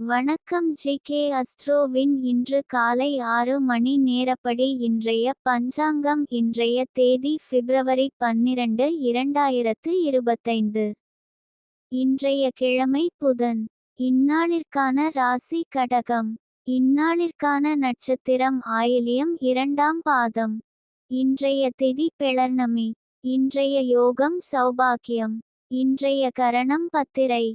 வணக்கம் G K அஸ்ட்ரோவின் இன்று காலை ஆறு மணி நேரப்படி இன்றைய பஞ்சாங்கம் இன்றைய தேதி பிப்ரவரி பன்னிரண்டு இரண்டாயிரத்து இருபத்தைந்து. இன்றைய கிழமை புதன். இந்நாளிற்கான ராசி கடகம். இந்நாளிற்கான நட்சத்திரம் ஆயிலியம் இரண்டாம் பாதம். இன்றைய திதி பிளர்ணமி இன்றைய யோகம் சௌபாக்கியம். இன்றைய கரணம் பத்திரை.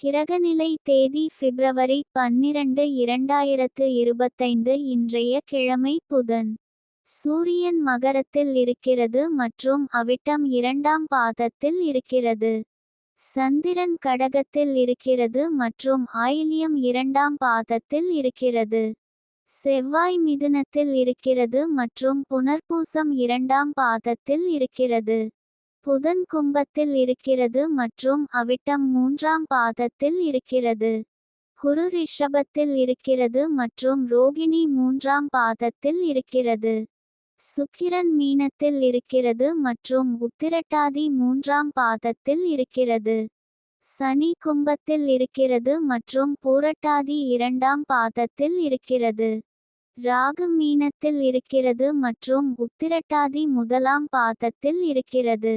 கிரகநிலை தேதி பிப்ரவரி பன்னிரண்டு இரண்டாயிரத்து இருபத்தைந்து இன்றைய கிழமை புதன். சூரியன் மகரத்தில் இருக்கிறது மற்றும் அவிட்டம் இரண்டாம் பாதத்தில் இருக்கிறது. சந்திரன் கடகத்தில் இருக்கிறது மற்றும் ஆயிலியம் இரண்டாம் பாதத்தில் இருக்கிறது. செவ்வாய் மிதுனத்தில் இருக்கிறது மற்றும் புனர்பூசம் இரண்டாம் பாதத்தில் இருக்கிறது. புதன் கும்பத்தில் இருக்கிறது மற்றும் அவிட்டம் மூன்றாம் பாதத்தில் இருக்கிறது. குரு ரிஷபத்தில் இருக்கிறது மற்றும் ரோகிணி மூன்றாம் பாதத்தில் இருக்கிறது. சுக்கிரன் மீனத்தில் இருக்கிறது மற்றும் உத்திரட்டாதி மூன்றாம் பாதத்தில் இருக்கிறது. சனி கும்பத்தில் இருக்கிறது மற்றும் பூரட்டாதி இரண்டாம் பாதத்தில் இருக்கிறது. ராகு மீனத்தில் இருக்கிறது மற்றும் உத்திரட்டாதி முதலாம் பாதத்தில் இருக்கிறது.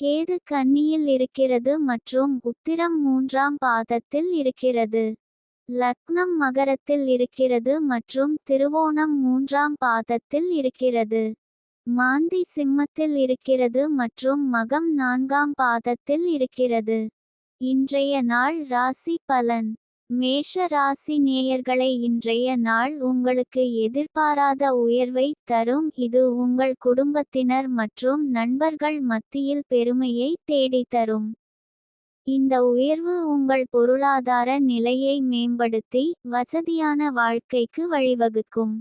கேது கன்னியில் இருக்கிறது மற்றும் உத்திரம் மூன்றாம் பாதத்தில் இருக்கிறது. லக்னம் மகரத்தில் இருக்கிறது மற்றும் திருவோணம் மூன்றாம் பாதத்தில் இருக்கிறது. மாந்தி சிம்மத்தில் இருக்கிறது மற்றும் மகம் நான்காம் பாதத்தில் இருக்கிறது. இன்றைய நாள் ராசி பலன். மேஷ ராசி நேயர்களை இன்றைய நாள் உங்களுக்கு எதிர்பாராத உயர்வை தரும். இது உங்கள் குடும்பத்தினர் மற்றும் நண்பர்கள் மத்தியில் பெருமையை தேடித்தரும் தரும். இந்த உயர்வு உங்கள் பொருளாதார நிலையை மேம்படுத்தி வசதியான வாழ்க்கைக்கு வழிவகுக்கும்.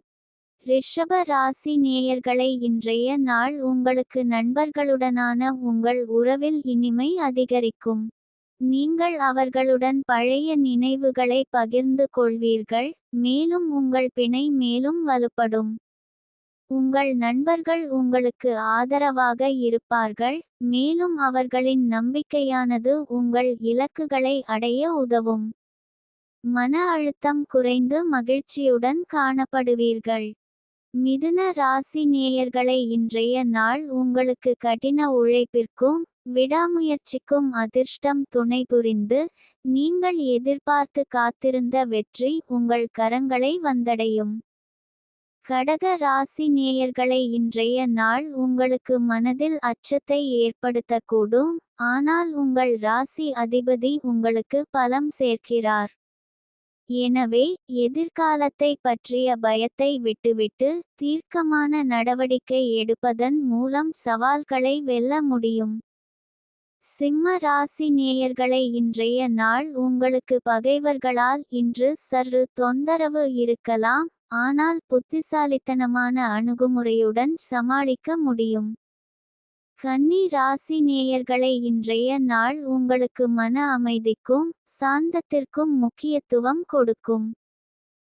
ரிஷப ராசி நேயர்களை இன்றைய நாள் உங்களுக்கு நண்பர்களுடனான உங்கள் உறவில் இனிமை அதிகரிக்கும். நீங்கள் அவர்களுடன் பழைய நினைவுகளை பகிர்ந்து கொள்வீர்கள் மேலும் உங்கள் பிணை மேலும் வலுப்படும். உங்கள் நண்பர்கள் உங்களுக்கு ஆதரவாக இருப்பார்கள் மேலும் அவர்களின் நம்பிக்கையானது உங்கள் இலக்குகளை அடைய உதவும். மன அழுத்தம் குறைந்து மகிழ்ச்சியுடன் காணப்படுவீர்கள். மிதுன ராசி நேயர்களை இன்றைய நாள் உங்களுக்கு கடின உழைப்பிற்கும் விடாமுயற்சிக்கும் அதிர்ஷ்டம் துணை புரிந்து நீங்கள் எதிர்பார்த்து காத்திருந்த வெற்றி உங்கள் கரங்களை வந்தடையும். கடக ராசி நேயர்களை இன்றைய நாள் உங்களுக்கு மனதில் அச்சத்தை ஏற்படுத்தக்கூடும் ஆனால் உங்கள் ராசி அதிபதி உங்களுக்கு பலம் சேர்க்கிறார். எனவே எதிர்காலத்தை பற்றிய பயத்தை விட்டுவிட்டு தீர்க்கமான நடவடிக்கை எடுப்பதன் மூலம் சவால்களை வெல்ல முடியும். சிம்ம ராசி நேயர்களை இன்றைய நாள் உங்களுக்கு பகைவர்களால் இன்று சற்று தொந்தரவு இருக்கலாம். ஆனால் புத்திசாலித்தனமான அணுகுமுறையுடன் சமாளிக்க முடியும். கன்னி ராசி நேயர்களை இன்றைய நாள் உங்களுக்கு மன அமைதிக்கும் சாந்தத்திற்கும் முக்கியத்துவம் கொடுக்கும்.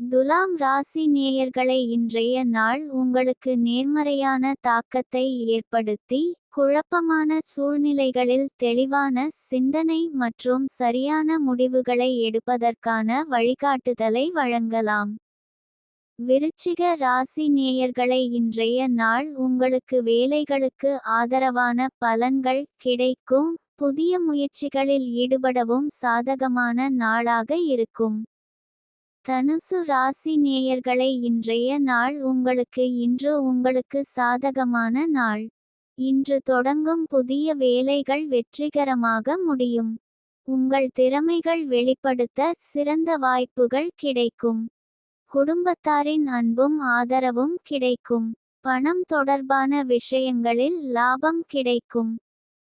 துலாம் ராசி நேயர்களை இன்றைய நாள் உங்களுக்கு நேர்மறையான தாக்கத்தை ஏற்படுத்தி குழப்பமான சூழ்நிலைகளில் தெளிவான சிந்தனை மற்றும் சரியான முடிவுகளை எடுப்பதற்கான வழிகாட்டுதலை வழங்கலாம். விருச்சிக ராசி நேயர்களை இன்றைய நாள் உங்களுக்கு வேலைகளுக்கு ஆதரவான பலன்கள் கிடைக்கும் புதிய முயற்சிகளில் ஈடுபடவும் சாதகமான நாளாக இருக்கும். தனுசு ராசி நேயர்களை இன்றைய நாள் உங்களுக்கு இன்று உங்களுக்கு சாதகமான நாள். இன்று தொடங்கும் புதிய வேலைகள் வெற்றிகரமாக முடியும். உங்கள் திறமைகள் வெளிப்படுத்த சிறந்த வாய்ப்புகள் கிடைக்கும். குடும்பத்தாரின் அன்பும் ஆதரவும் கிடைக்கும். பணம் தொடர்பான விஷயங்களில் லாபம் கிடைக்கும்.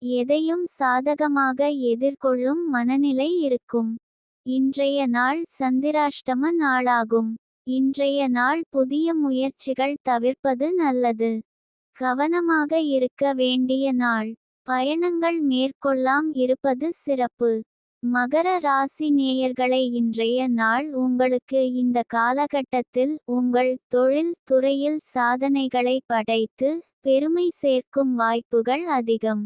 எதையும் சாதகமாக எதிர்கொள்ளும் மனநிலை இருக்கும். இன்றைய நாள் சந்திராஷ்டம நாளாகும். இன்றைய நாள் புதிய முயற்சிகள் தவிர்ப்பது நல்லது. கவனமாக இருக்க வேண்டிய நாள். பயணங்கள் மேற்கொள்ளாம் இருப்பது சிறப்பு. மகர ராசி நேயர்களை இன்றைய நாள் உங்களுக்கு இந்த காலகட்டத்தில் உங்கள் தொழில் துறையில் சாதனைகளை படைத்து பெருமை சேர்க்கும் வாய்ப்புகள் அதிகம்.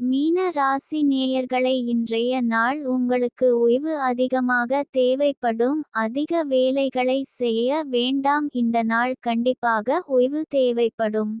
மீன ராசி நேயர்களை இன்றைய நாள் உங்களுக்கு ஓய்வு அதிகமாக தேவைப்படும். அதிக வேலைகளை செய்ய வேண்டாம். இந்த நாள் கண்டிப்பாக ஓய்வு தேவைப்படும்.